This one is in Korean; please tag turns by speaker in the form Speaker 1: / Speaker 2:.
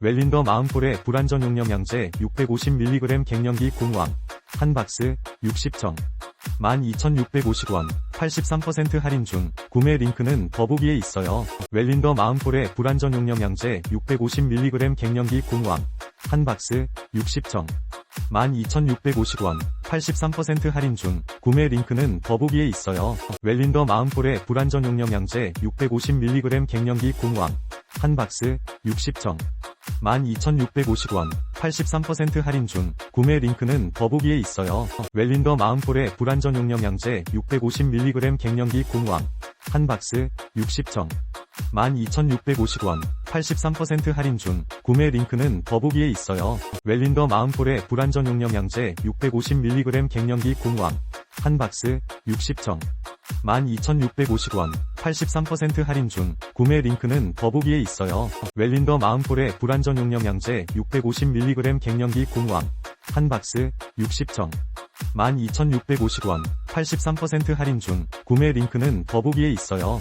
Speaker 1: 웰린더 마음골의 불안전용 영양제 650mg 갱년기 공왕 한 박스 60정. 12,650원. 83% 할인 중 구매 링크는 더보기에 있어요. 웰린더 마음골의 불안전용 영양제 650mg 갱년기 공왕 한 박스 60정. 12,650원. 83% 할인 중 구매 링크는 더보기에 있어요. 웰린더 마음골의 불안전용 영양제 650mg 갱년기 공왕 한 박스 60정 12,650원 83% 할인 중 구매 링크는 더보기에 있어요. 웰린더 마음골의 불안전용 영양제 650mg 갱년기 공왕 한 박스 60정 12,650원 83% 할인 중 구매 링크는 더보기에 있어요. 웰린더 마음골의 불안전용 영양제 650mg 갱년기 공왕 한 박스 60정 12,650원 83% 할인 중 구매 링크는 더보기에 있어요. 웰린더 마음골의 불안전용 영양제 650mg 갱년기 공왕 한 박스 60정 12,650원 83% 할인 중 구매 링크는 더보기에 있어요.